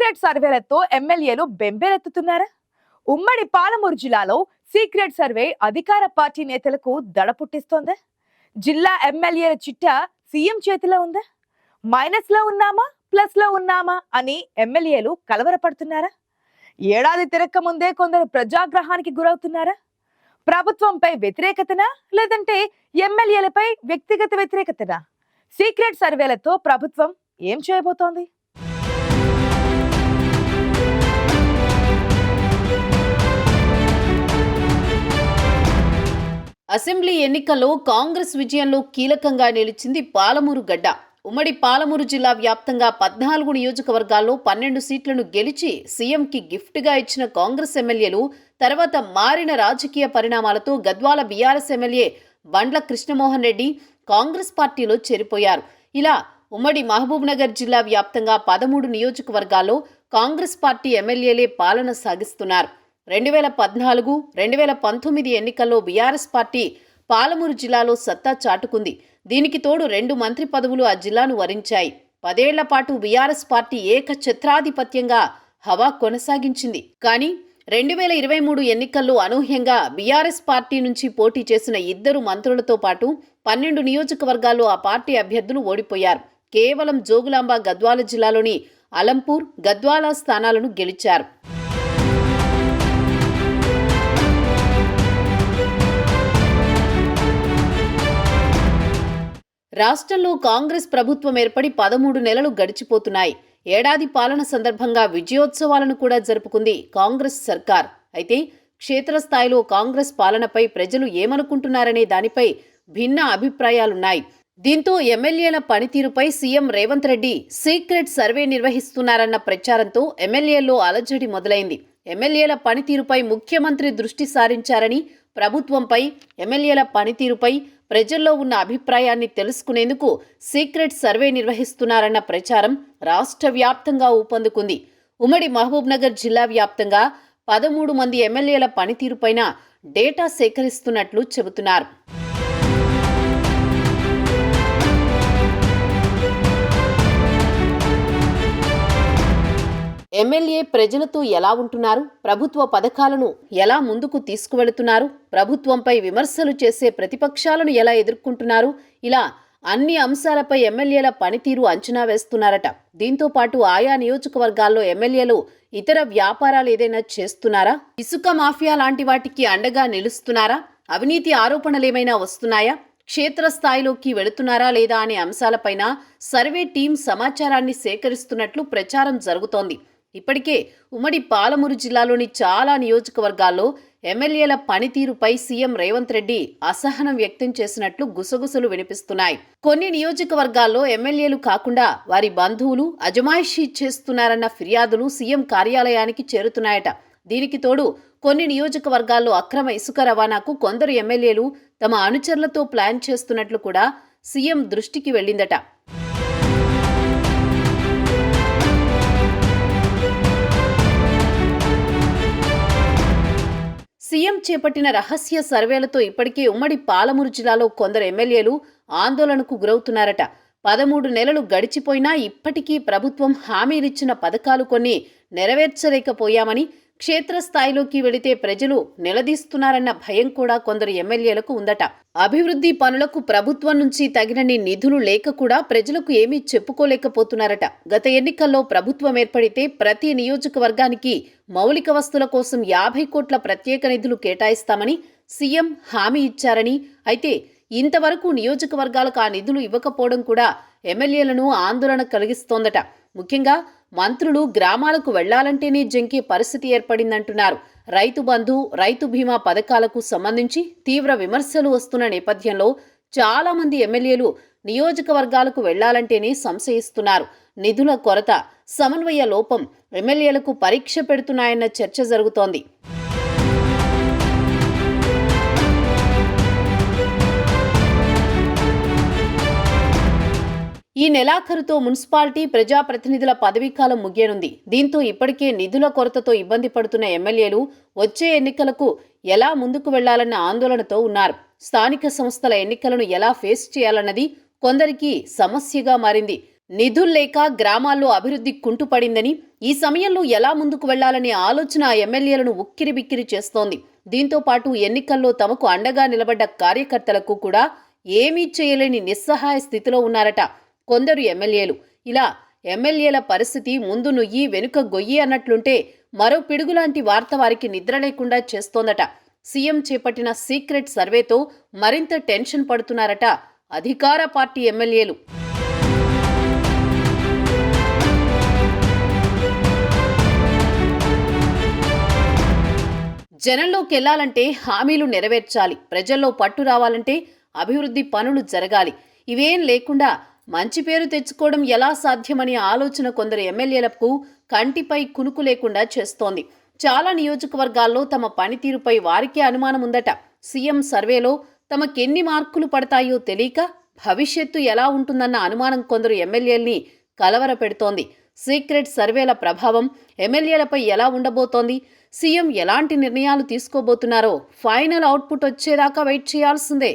Secret సర్వేలతో ఎమ్మెల్యేలు బెంబేలెత్తుతున్నారా? ఉమ్మడి పాలమూరు జిల్లాలో సీక్రెట్ సర్వే అధికార పార్టీ నేతలకు దడ పుట్టిస్తోందా? జిల్లా ఎమ్మెల్యేల చిట్టా సీఎం చేతిలో ఉందా? మైనస్లో ఉన్నామా? ప్లస్లో ఉన్నామా? అని ఎమ్మెల్యేలు కలవరపడుతున్నారా? ఏడాది తిరక్క ముందే కొందరు ప్రజాగ్రహానికి గురవుతున్నారా? ప్రభుత్వంపై వ్యతిరేకతనా? లేదంటే ఎమ్మెల్యేలపై వ్యక్తిగత వ్యతిరేకతనా? సీక్రెట్ సర్వేలతో ప్రభుత్వం ఏం చేయబోతోంది? అసెంబ్లీ ఎన్నికల్లో కాంగ్రెస్ విజయంలో కీలకంగా నిలిచింది పాలమూరు గడ్డ. ఉమ్మడి పాలమూరు జిల్లా వ్యాప్తంగా పద్నాలుగు నియోజకవర్గాల్లో పన్నెండు సీట్లను గెలిచి సీఎంకి గిఫ్ట్గా ఇచ్చిన కాంగ్రెస్ ఎమ్మెల్యేలు తర్వాత మారిన రాజకీయ పరిణామాలతో గద్వాల బీఆర్ఎస్ ఎమ్మెల్యే బండ్ల కృష్ణమోహన్ రెడ్డి కాంగ్రెస్ పార్టీలో చేరిపోయారు. ఇలా ఉమ్మడి మహబూబ్నగర్ జిల్లా వ్యాప్తంగా పదమూడు నియోజకవర్గాల్లో కాంగ్రెస్ పార్టీ ఎమ్మెల్యేలే పాలన సాగిస్తున్నారు. రెండు వేల పద్నాలుగు రెండు వేల పంతొమ్మిది ఎన్నికల్లో బీఆర్ఎస్ పార్టీ పాలమూరు జిల్లాలో సత్తా చాటుకుంది. దీనికి తోడు రెండు మంత్రి పదవులు ఆ జిల్లాను వరించాయి. పదేళ్ళ పాటు బీఆర్ఎస్ పార్టీ ఏకఛత్రాధిపత్యంగా హవా కొనసాగించింది. కానీ రెండు వేల ఇరవై మూడు ఎన్నికల్లో అనూహ్యంగా బీఆర్ఎస్ పార్టీ నుంచి పోటీ చేసిన ఇద్దరు మంత్రులతో పాటు పన్నెండు నియోజకవర్గాల్లో ఆ పార్టీ అభ్యర్థులు ఓడిపోయారు. కేవలం జోగులాంబ గద్వాల జిల్లాలోని అలంపూర్ గద్వాల స్థానాలను గెలిచారు. రాష్ట్రంలో కాంగ్రెస్ ప్రభుత్వం ఏర్పడి పదమూడు నెలలు గడిచిపోతున్నాయి. ఏడాది పాలన సందర్భంగా విజయోత్సవాలను కూడా జరుపుకుంది కాంగ్రెస్ సర్కార్. అయితే క్షేత్రస్థాయిలో కాంగ్రెస్ పాలనపై ప్రజలు ఏమనుకుంటున్నారనే దానిపై భిన్న అభిప్రాయాలున్నాయి. దీంతో ఎమ్మెల్యేల పనితీరుపై CM Revanth Reddy secret survey నిర్వహిస్తున్నారన్న ప్రచారంతో ఎమ్మెల్యేల్లో అలజడి మొదలైంది. ఎమ్మెల్యేల పనితీరుపై ముఖ్యమంత్రి దృష్టి సారించారని ప్రభుత్వంపై ఎమ్మెల్యేల పనితీరుపై ప్రజల్లో ఉన్న అభిప్రాయాన్ని తెలుసుకునేందుకు సీక్రెట్ సర్వే నిర్వహిస్తున్నారన్న ప్రచారం రాష్ట్ర వ్యాప్తంగా ఊపందుకుంది. ఉమ్మడి మహబూబ్నగర్ జిల్లా వ్యాప్తంగా పదమూడు మంది ఎమ్మెల్యేల పనితీరుపైన డేటా సేకరిస్తున్నట్లు చెబుతున్నారు. ఎమ్మెల్యే ప్రజలతో ఎలా ఉంటున్నారు? ప్రభుత్వ పథకాలను ఎలా ముందుకు తీసుకువెళుతున్నారు? ప్రభుత్వంపై విమర్శలు చేసే ప్రతిపక్షాలను ఎలా ఎదుర్కొంటున్నారు? ఇలా అన్ని అంశాలపై ఎమ్మెల్యేల పనితీరు అంచనా వేస్తున్నారట. దీంతో పాటు ఆయా నియోజకవర్గాల్లో ఎమ్మెల్యేలు ఇతర వ్యాపారాలు ఏదైనా చేస్తున్నారా? ఇసుక మాఫియా లాంటి వాటికి అండగా నిలుస్తున్నారా? అవినీతి ఆరోపణలేమైనా వస్తున్నాయా? క్షేత్రస్థాయిలోకి వెళుతున్నారా లేదా అనే అంశాలపైన సర్వే టీం సమాచారాన్ని సేకరిస్తున్నట్లు ప్రచారం జరుగుతోంది. ఇప్పటికే ఉమ్మడి పాలమూరు జిల్లాలోని చాలా నియోజకవర్గాల్లో ఎమ్మెల్యేల పనితీరుపై సీఎం రేవంత్ రెడ్డి అసహనం వ్యక్తం చేసినట్లు గుసగుసలు వినిపిస్తున్నాయి. కొన్ని నియోజకవర్గాల్లో ఎమ్మెల్యేలు కాకుండా వారి బంధువులు అజమాయిషీ చేస్తున్నారన్న ఫిర్యాదులు సీఎం కార్యాలయానికి చేరుతున్నాయట. దీనికి తోడు కొన్ని నియోజకవర్గాల్లో అక్రమ ఇసుక రవాణాకు కొందరు ఎమ్మెల్యేలు తమ అనుచరులతో ప్లాన్ చేస్తున్నట్లు కూడా సీఎం దృష్టికి వెళ్ళిందట. సీఎం చేపట్టిన రహస్య సర్వేలతో ఇప్పటికే ఉమ్మడి పాలమూరు జిల్లాలో కొందరు ఎమ్మెల్యేలు ఆందోళనకు గురవుతున్నారట. పదమూడు నెలలు గడిచిపోయినా ఇప్పటికీ ప్రభుత్వం హామీలిచ్చిన పథకాలు కొన్ని నెరవేర్చలేకపోయామని క్షేత్రస్థాయిలోకి వెళితే ప్రజలు నిలదీస్తున్నారన్న భయం కూడా కొందరు ఎమ్మెల్యేలకు ఉందట. అభివృద్ధి పనులకు ప్రభుత్వం నుంచి తగినన్ని నిధులు లేక కూడా ప్రజలకు ఏమీ చెప్పుకోలేకపోతున్నారట. గత ఎన్నికల్లో ప్రభుత్వం ఏర్పడితే ప్రతి నియోజకవర్గానికి మౌలిక వస్తుల కోసం యాభై కోట్ల ప్రత్యేక నిధులు కేటాయిస్తామని సీఎం హామీ ఇచ్చారని అయితే ఇంతవరకు నియోజకవర్గాలకు ఆ నిధులు ఇవ్వకపోవడం కూడా ఎమ్మెల్యేలను ఆందోళన కలిగిస్తోందట. ముఖ్యంగా మంత్రులు గ్రామాలకు వెళ్ళాలంటేనే జంకే పరిస్థితి ఏర్పడిందంటున్నారు. రైతు బంధు రైతు బీమా పథకాలకు సంబంధించి తీవ్ర విమర్శలు వస్తున్న నేపథ్యంలో చాలా మంది ఎమ్మెల్యేలు నియోజకవర్గాలకు వెళ్ళాలంటేనే సంశయిస్తున్నారు. నిధుల కొరత సమన్వయ లోపం ఎమ్మెల్యేలకు పరీక్ష పెడుతున్నాయన్న చర్చ జరుగుతోంది. ఈ నెలాఖరుతో మున్సిపాలిటీ ప్రజాప్రతినిధుల పదవీకాలం ముగియనుంది. దీంతో ఇప్పటికే నిధుల కొరతతో ఇబ్బంది పడుతున్న ఎమ్మెల్యేలు వచ్చే ఎన్నికలకు ఎలా ముందుకు వెళ్ళాలన్న ఆందోళనతో ఉన్నారు. స్థానిక సంస్థల ఎన్నికలను ఎలా ఫేస్ చేయాలన్నది కొందరికి సమస్యగా మారింది. నిధుల్లేక గ్రామాల్లో అభివృద్ధి కుంటుపడిందని ఈ సమయంలో ఎలా ముందుకు వెళ్ళాలనే ఆలోచన ఎమ్మెల్యేలను ఉక్కిరి బిక్కిరి చేస్తోంది. దీంతో పాటు ఎన్నికల్లో తమకు అండగా నిలబడ్డ కార్యకర్తలకు కూడా ఏమీ చేయలేని నిస్సహాయ స్థితిలో ఉన్నారట. కొందరు ఎమ్మెల్యేలు. ఇలా ఎమ్మెల్యేల పరిస్థితి ముందు నుయ్యి వెనుక గొయ్యి అన్నట్లుంటే మరో పిడుగులాంటి వార్త వారికి నిద్ర లేకుండా చేస్తోందట. సీఎం చేపట్టిన సీక్రెట్ సర్వేతో మరింత టెన్షన్ పడుతున్నారట అధికార పార్టీ ఎమ్మెల్యేలు. జనంలోకి వెళ్ళాలంటే హామీలు నెరవేర్చాలి. ప్రజల్లో పట్టు రావాలంటే అభివృద్ధి పనులు జరగాలి. ఇవేం లేకుండా మంచి పేరు తెచ్చుకోవడం ఎలా సాధ్యమనే ఆలోచన కొందరు ఎమ్మెల్యేలకు కంటిపై కునుకు లేకుండా చేస్తోంది. చాలా నియోజకవర్గాల్లో తమ పనితీరుపై వారికే అనుమానం ఉందట. సీఎం సర్వేలో తమకెన్ని మార్కులు పడతాయో తెలియక భవిష్యత్తు ఎలా ఉంటుందన్న అనుమానం కొందరు ఎమ్మెల్యేల్ని కలవరపెడుతోంది. సీక్రెట్ సర్వేల ప్రభావం ఎమ్మెల్యేలపై ఎలా ఉండబోతోంది? సీఎం ఎలాంటి నిర్ణయాలు తీసుకోబోతున్నారో ఫైనల్ అవుట్పుట్ వచ్చేదాకా వెయిట్ చేయాల్సిందే.